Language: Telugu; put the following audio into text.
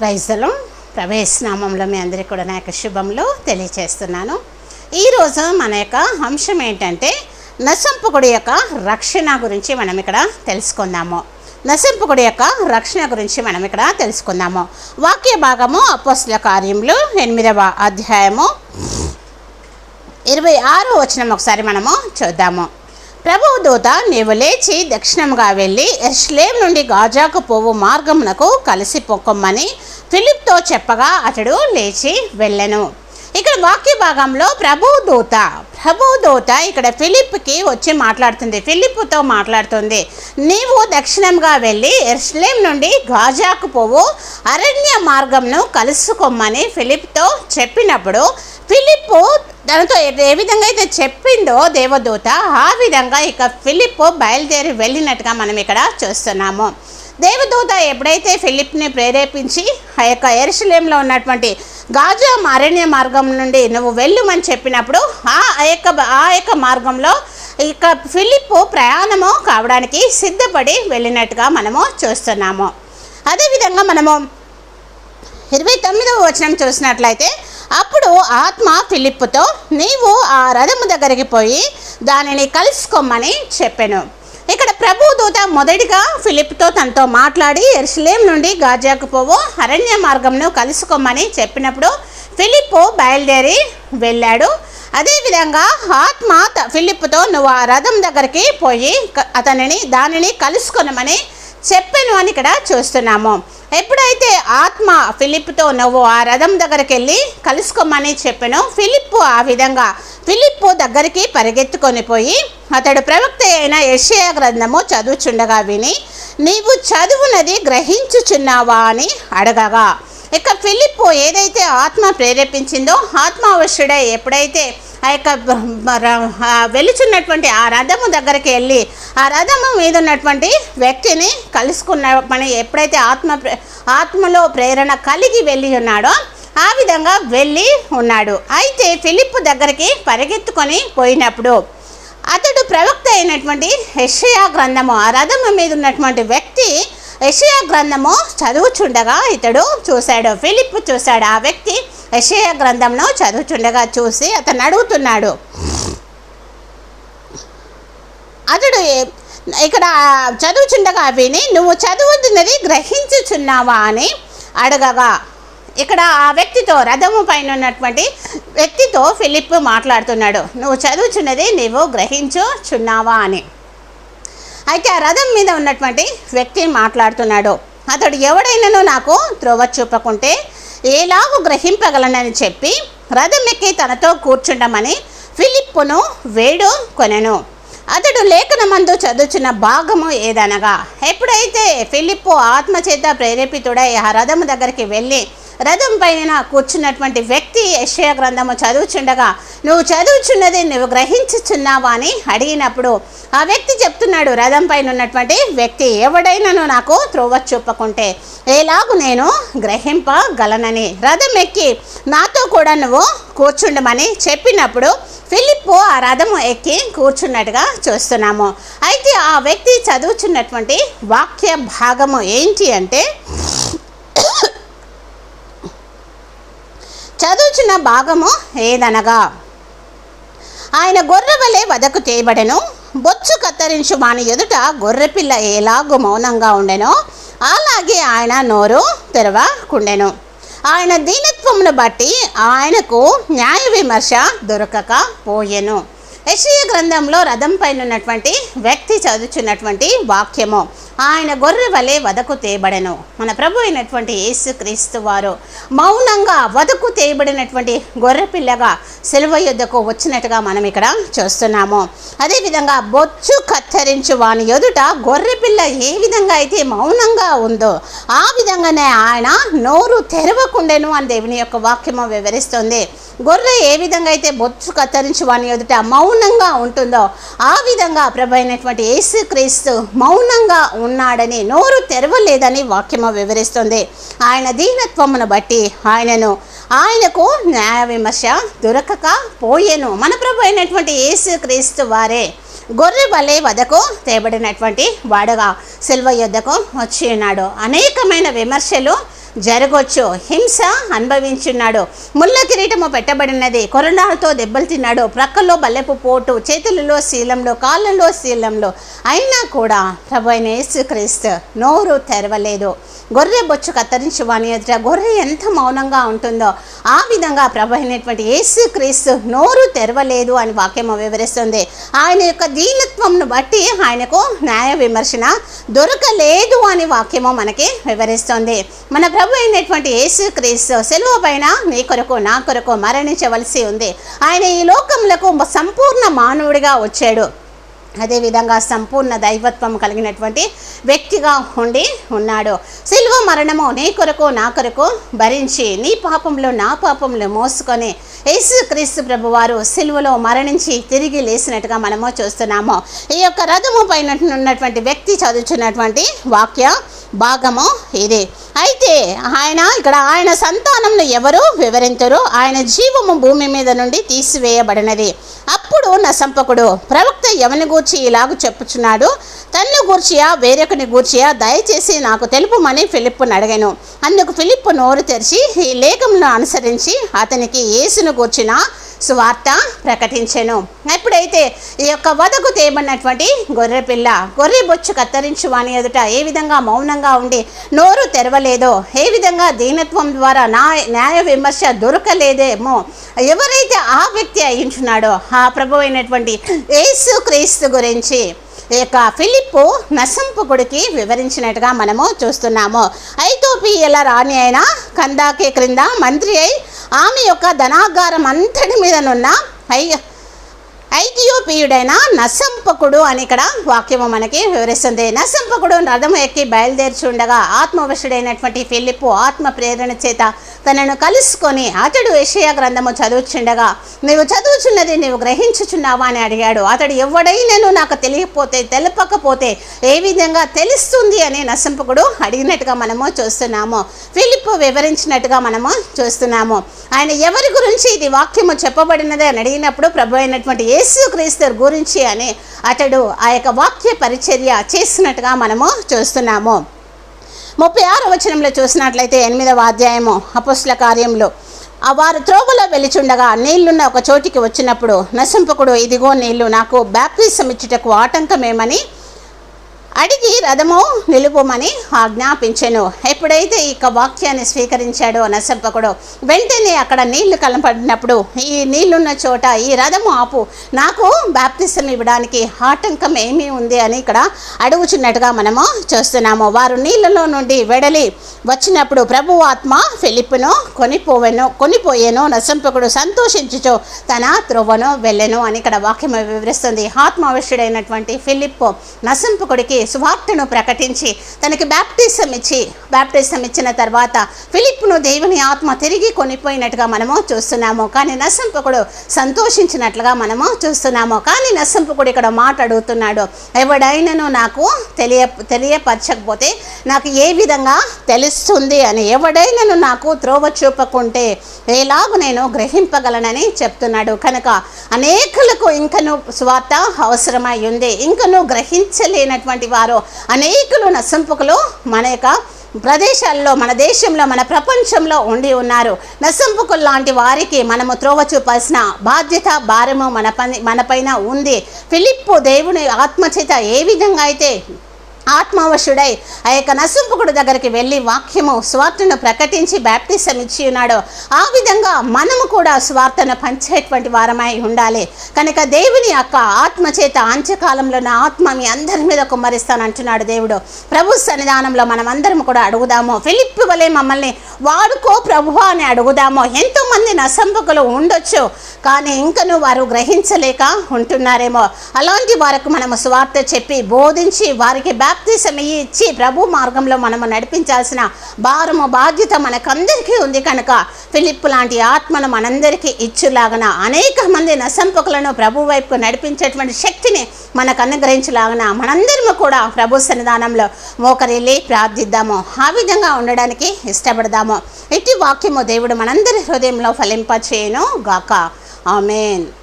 ప్రైజలు ప్రవేశనామంలో మీ అందరికీ కూడా నా యొక్క శుభములు తెలియచేస్తున్నాను. ఈరోజు మన యొక్క అంశం ఏంటంటే నసంపుకుడి యొక్క రక్షణ గురించి మనం ఇక్కడ తెలుసుకుందాము. నసింపుకుడి యొక్క రక్షణ గురించి మనం ఇక్కడ తెలుసుకుందాము. వాక్య భాగము అపోస్ల కార్యములు ఎనిమిదవ అధ్యాయము ఇరవై ఆరు వచనం ఒకసారి మనము చూద్దాము. ప్రభువు దూత నీవు లేచి దక్షిణంగా వెళ్ళి ఎస్లేం నుండి గాజాకు పోవు మార్గమునకు కలిసి పొక్కమ్మని ఫిలిప్తో చెప్పగా అతడు లేచి వెళ్ళెను. ఇక్కడ వాక్య భాగంలో ప్రభు దూత. ప్రభు దూత ఇక్కడ ఫిలిప్కి వచ్చి మాట్లాడుతుంది. ఫిలిప్తో మాట్లాడుతుంది. నీవు దక్షిణంగా వెళ్ళి ఎర్స్లేం నుండి గాజాకు పోవు. అరణ్య మార్గంను కలుసుకోమని ఫిలిప్తో చెప్పినప్పుడు ఫిలిప్ తనతో ఏ విధంగా అయితే చెప్పిందో దేవదూత ఆ విధంగా ఇక ఫిలిప్ బయలుదేరి వెళ్ళినట్టుగా మనం ఇక్కడ చూస్తున్నాము. దేవదూత ఎప్పుడైతే ఫిలిప్ని ప్రేరేపించి ఆ యొక్క ఎరుసలేంలో ఉన్నటువంటి గాజా అరణ్య మార్గం నుండి నువ్వు వెళ్ళుమని చెప్పినప్పుడు ఆ యొక్క ఆ యొక్క మార్గంలో ఇక ఫిలిప్ ప్రయాణము కావడానికి సిద్ధపడి వెళ్ళినట్టుగా మనము చూస్తున్నాము. అదేవిధంగా మనము ఇరవై తొమ్మిదవ వచనం చూసినట్లయితే అప్పుడు ఆత్మ ఫిలిప్పుతో నీవు ఆ రథము దగ్గరికి పోయి దానిని కలుసుకోమని చెప్పాను. ఇక్కడ ప్రభు దూత మొదటిగా ఫిలిప్తో తనతో మాట్లాడి ఎర్స్లేం నుండి గాజాకు పోవు అరణ్య మార్గంను కలుసుకోమని చెప్పినప్పుడు ఫిలిప్పు బయలుదేరి వెళ్ళాడు. అదేవిధంగా ఆత్మ త- ఫిలిప్తో నువ్వు ఆ రథం దగ్గరికి పోయి అతనిని దానిని కలుసుకొనమని చెప్పాను అని ఇక్కడ చూస్తున్నాము. ఎప్పుడైతే ఆత్మ ఫిలిప్తో నువ్వు ఆ రథం దగ్గరికి వెళ్ళి కలుసుకోమని చెప్పాను ఫిలిప్ ఆ విధంగా ఫిలిప్పు దగ్గరికి పరిగెత్తుకొని పోయి అతడు ప్రవక్త అయిన యషయా గ్రంథము చదువుచుండగా విని నీవు చదువునది గ్రహించుచున్నావా అని అడగగా. ఇక ఫిలిప్పు ఏదైతే ఆత్మ ప్రేరేపించిందో ఆత్మావశ్యుడై ఎప్పుడైతే ఆ యొక్క ఆ వెలుచున్నటువంటి ఆ రథము దగ్గరికి వెళ్ళి ఆ రథము మీద ఉన్నటువంటి వ్యక్తిని కలుసుకున్న పని ఎప్పుడైతే ఆత్మ ఆత్మలో ప్రేరణ కలిగి వెళ్ళి ఉన్నాడో ఆ విధంగా వెళ్ళి ఉన్నాడు. అయితే ఫిలిప్ దగ్గరికి పరిగెత్తుకొని పోయినప్పుడు అతడు ప్రవక్త అయినటువంటి యషయా గ్రంథము ఆ రథము మీద ఉన్నటువంటి వ్యక్తి యషయా గ్రంథము చదువుచుండగా ఇతడు చూశాడు. ఫిలిప్ చూశాడు. ఆ వ్యక్తి యషయా గ్రంథంను చదువుచుండగా చూసి అతను అడుగుతున్నాడు. అతడు ఇక్కడ చదువుచుండగా విని నువ్వు చదువుతున్నది గ్రహించుచున్నావా? అని అడగగా. ఇక్కడ ఆ వ్యక్తితో రథము పైన ఉన్నటువంటి వ్యక్తితో ఫిలిప్ మాట్లాడుతున్నాడు. నువ్వు చదువుచున్నది నీవు గ్రహించుచున్నావా అని. అయితే ఆ రథం మీద ఉన్నటువంటి వ్యక్తి మాట్లాడుతున్నాడు. అతడు ఎవడైనానో నాకు త్రోవ చూపకుంటే ఏలాగు గ్రహింపగలనని చెప్పి రథం ఎక్కి తనతో కూర్చుండమని ఫిలిప్పును వేడు కొనెను అతడు లేఖనమందు చదువుచున్న భాగము ఏదనగా ఎప్పుడైతే ఫిలిప్పు ఆత్మచేత ప్రేరేపితుడై ఆ రథము దగ్గరికి వెళ్ళి రథం పైన కూర్చున్నటువంటి వ్యక్తి యశయ గ్రంథము చదువుచుండగా నువ్వు చదువుచున్నది నువ్వు గ్రహించుచున్నావా? అని అడిగినప్పుడు ఆ వ్యక్తి చెప్తున్నాడు రథం పైన ఉన్నటువంటి వ్యక్తి ఎవడైనాను నాకు త్రోవ చూపకుంటే ఎలాగు నేను గ్రహింపగలనని? రథం ఎక్కి నాతో కూడా నువ్వు కూర్చుండమని చెప్పినప్పుడు ఫిలిప్పు ఆ రథము ఎక్కి కూర్చున్నట్టుగా చూస్తున్నాము. అయితే ఆ వ్యక్తి చదువుచున్నటువంటి వాక్య భాగము ఏంటి అంటే చదువుచున్న భాగము ఏదనగా? ఆయన గొర్రె వలె వదకు చేయబడెను. బొచ్చు కత్తిరించు వాని ఎదుట గొర్రెపిల్ల ఎలాగు మౌనంగా ఉండెనో అలాగే ఆయన నోరు తెరవకుండెను ఆయన దీనత్వమును బట్టి ఆయనకు న్యాయ విమర్శ దొరకక పోయెను. యశయ గ్రంథంలో రథం పైన ఉన్నటువంటి వ్యక్తి చదువుచున్నటువంటి వాక్యము. ఆయన గొర్రె వలె వదకు తేబడెను మన ప్రభు అయినటువంటి యేసు క్రీస్తు వారు మౌనంగా వదకు తేయబడినటువంటి గొర్రె పిల్లగా సెలవు యుద్ధకు వచ్చినట్టుగా మనం ఇక్కడ చూస్తున్నాము. అదేవిధంగా బొచ్చు కత్తిరించు వాని ఎదుట గొర్రె పిల్ల ఏ విధంగా అయితే మౌనంగా ఉందో ఆ విధంగానే ఆయన నోరు తెరవకుండెను అని దేవుని యొక్క వాక్యము వివరిస్తుంది. గొర్రె ఏ విధంగా అయితే బొచ్చు కత్తిరించి వాని ఎదుట మౌనంగా ఉంటుందో ఆ విధంగా ప్రభు అయినటువంటి యేసుక్రీస్తు మౌనంగా ఉన్నాడని నోరు తెరవలేదని వాక్యము వివరిస్తుంది. ఆయన దీనత్వమును బట్టి ఆయనను ఆయనకు న్యాయ విమర్శ దొరకక పోయెను. మన ప్రభు అయినటువంటి యేసుక్రీస్తు వారే గొర్రె వలె వదకు తేబడినటువంటి వాడుగా సిల్వ యుద్ధకు వచ్చి ఉన్నాడు. అనేకమైన విమర్శలు జరగొచ్చు. హింస అనుభవించున్నాడు. ముళ్ళ కిరీటము పెట్టబడినది. కొరడాలతో దెబ్బలు తిన్నాడు. ప్రక్కల్లో బల్లెపు పోటు చేతులలో శీలంలో కాళ్ళలో శీలంలో. అయినా కూడా ప్రభు అయిన యేసుక్రీస్తు నోరు తెరవలేదు. గొర్రె బొచ్చు కత్తిరించి వాని ఎదుట గొర్రె ఎంత మౌనంగా ఉంటుందో ఆ విధంగా ప్రభు అయినటువంటి యేసుక్రీస్తు నోరు తెరవలేదు అని వాక్యము వివరిస్తుంది. ఆయన యొక్క దీనత్వంను బట్టి ఆయనకు న్యాయ విమర్శన దొరకలేదు అని వాక్యము మనకి వివరిస్తుంది. మన ప్రభు అయినటువంటి యేసుక్రీస్తు సెలవు పైన నీ కొరకు నా కొరకు మరణించవలసి ఉంది. ఆయన ఈ లోకములకు సంపూర్ణ మానవుడిగా వచ్చాడు. అదేవిధంగా సంపూర్ణ దైవత్వం కలిగినటువంటి వ్యక్తిగా ఉండి ఉన్నాడు. సిల్వ మరణము నీ కొరకు నా కొరకు భరించి నీ పాపంలో నా పాపంలో మోసుకొని యేసు క్రీస్తు ప్రభు వారు మరణించి తిరిగి లేచినట్టుగా మనము చూస్తున్నాము. ఈ యొక్క రథము పైన ఉన్నటువంటి వ్యక్తి చదువుతున్నటువంటి వాక్య భాగము ఇది. అయితే ఆయన ఇక్కడ ఆయన సంతానంను ఎవరు వివరించరు? ఆయన జీవము భూమి మీద నుండి తీసివేయబడినది. అప్పుడు నసంపకుడు ప్రవక్త ఎవని గూర్చి ఇలాగ చెప్పుచున్నాడు? తన్ను గూర్చియా వేరొకని గూర్చియా దయచేసి నాకు తెలుపుమని ఫిలిప్పును అడిగాను. అందుకు ఫిలిప్పు నోరు తెరిచి ఈ లేఖమును అనుసరించి అతనికి యేసును గూర్చిన సువార్త ప్రకటించెను. ఎప్పుడైతే ఈ యొక్క వదకు తేబడినటువంటి గొర్రెపిల్ల గొర్రె బొచ్చు కత్తిరించు వాని ఎదుట ఏ విధంగా మౌనంగా ఉండి నోరు తెరవలేదో ఏ విధంగా దీనత్వం ద్వారా నా న్యాయ విమర్శ దొరకలేదేమో ఎవరైతే ఆ వ్యక్తి అయించున్నాడో ఆ ప్రభు అయినటువంటి యేసు క్రీస్తు గురించి ఇక ఫిలిప్పు నసంపుకుడికి వివరించినట్టుగా మనము చూస్తున్నాము. ఐతోపియల రాణి అయిన కందాకే క్రింద మంత్రి అయి ఆమె యొక్క ధనాగారం అంతటి మీదనున్న ఐ ఐథియోపియుడైన నసంపకుడు అని ఇక్కడ వాక్యము మనకి వివరిస్తుంది. నసంపకుడు నదము ఎక్కి బయలుదేర్చుండగా ఆత్మవశుడైనటువంటి ఫిలిప్పు ఆత్మ ప్రేరణ చేత తనను కలుసుకొని అతడు విషయ గ్రంథము చదువుచుండగా నీవు చదువుచున్నది నీవు గ్రహించుచున్నావా? అని అడిగాడు. అతడు ఎవడైనను నాకు తెలియకపోతే తెలపకపోతే ఏ విధంగా తెలుస్తుంది? అని నసంపకుడు అడిగినట్టుగా మనము చూస్తున్నాము. ఫిలిప్పు వివరించినట్టుగా మనము చూస్తున్నాము. ఆయన ఎవరి గురించి ఇది వాక్యము చెప్పబడినది? అని అడిగినప్పుడు ప్రభు అయినటువంటి ఏ క్రీస్తు గురించి అని అతడు ఆ యొక్క వాక్య పరిచర్య చేసినట్టుగా మనము చూస్తున్నాము. ముప్పై ఆరు వచనంలో చూసినట్లయితే ఎనిమిదవ అధ్యాయము అపుస్ల కార్యంలో ఆ వారు త్రోవలో వెలిచుండగా నీళ్ళున్న ఒక చోటికి వచ్చినప్పుడు నశింపకుడు ఇదిగో నీళ్ళు నాకు బ్యాప్టిజం ఇచ్చుటకు ఆటంకమేమని అడిగి రథము నిలుపుమని ఆజ్ఞాపించెను. ఎప్పుడైతే ఈ యొక్క వాక్యాన్ని స్వీకరించాడో నశంపకుడు వెంటనే అక్కడ నీళ్ళు కలపడినప్పుడు ఈ నీళ్ళున్న చోట ఈ రథము ఆపు. నాకు బ్యాప్తిసం ఇవ్వడానికి ఆటంకం ఏమీ ఉంది అని ఇక్కడ అడుగుచున్నట్టుగా మనము చూస్తున్నాము. వారు నీళ్ళలో నుండి వెడలి వచ్చినప్పుడు ప్రభు ఆత్మ ఫిలిప్పును కొనిపోవెను కొనిపోయేను. నసింపకుడు సంతోషించుచో తన త్రోవను వెళ్ళెను అని ఇక్కడ వాక్యం వివరిస్తుంది. ఆత్మవశుడైనటువంటి ఫిలిప్పు నసింపకుడికి సువార్తను ప్రకటించి తనకి బ్యాప్టిజం ఇచ్చి బ్యాప్టిజం ఇచ్చిన తర్వాత ఫిలిప్ను దేవుని ఆత్మ తిరిగి కొనిపోయినట్టుగా మనము చూస్తున్నాము. కానీ నశంపకుడు సంతోషించినట్లుగా మనము చూస్తున్నాము. కానీ నశంపకుడు ఇక్కడ మాట అడుగుతున్నాడు. ఎవడైనను నాకు తెలియ తెలియపరచకపోతే నాకు ఏ విధంగా తెలుస్తుంది అని ఎవడైనను నాకు త్రోవ చూపకుంటే ఎలాగ నేను గ్రహింపగలనని చెప్తున్నాడు. కనుక అనేకులకు ఇంకను స్వార్థ అవసరమై ఉంది. ఇంకను గ్రహించలేనటువంటి వారు అనేకులు నసంపుకులు మన యొక్క ప్రదేశాల్లో మన దేశంలో మన ప్రపంచంలో ఉండి ఉన్నారు. నసంపుకులు లాంటి వారికి మనము త్రోవ చూపాల్సిన బాధ్యత భారము మన పని మనపైన ఉంది. ఫిలిప్పు దేవుని ఆత్మచేత ఏ విధంగా అయితే ఆత్మవశుడై ఆ యొక్క నసింపుకుడు దగ్గరికి వెళ్ళి వాక్యము స్వార్థను ప్రకటించి బ్యాప్తిసం ఇచ్చి ఉన్నాడు ఆ విధంగా మనము కూడా స్వార్థను పంచేటువంటి వారమై ఉండాలి. కనుక దేవుని యొక్క ఆత్మ చేత అంత్యకాలంలో నా ఆత్మ మీ అందరి మీద కుమ్మరిస్తానంటున్నాడు దేవుడు. ప్రభు సన్నిధానంలో మనం అందరం కూడా అడుగుదాము. ఫిలిప్ వలె మమ్మల్ని వాడుకో ప్రభు అని అడుగుదాము. ఎంతోమంది నసంపకులు ఉండొచ్చు. కానీ ఇంకను వారు గ్రహించలేక ఉంటున్నారేమో. అలాంటి వారికి మనము స్వార్థ చెప్పి బోధించి వారికి బాప్తిసం ఇచ్చి ప్రభు మార్గంలో మనము నడిపించాల్సిన భారము బాధ్యత మనకందరికీ ఉంది కనుక ఫిలిప్ లాంటి ఆత్మను మనందరికీ ఇచ్చులాగన అనేక మంది నశంపకులను ప్రభు వైపుకు నడిపించేటువంటి శక్తిని మనకు అనుగ్రహించలాగన మనందరము కూడా ప్రభు సన్నిధానంలో మోకరిల్లి ప్రార్థిద్దాము. ఆ విధంగా ఉండడానికి ఇష్టపడదాము. ఇటు వాక్యము దేవుడు మనందరి హృదయంలో ఫలింపచేయను గాక Amen.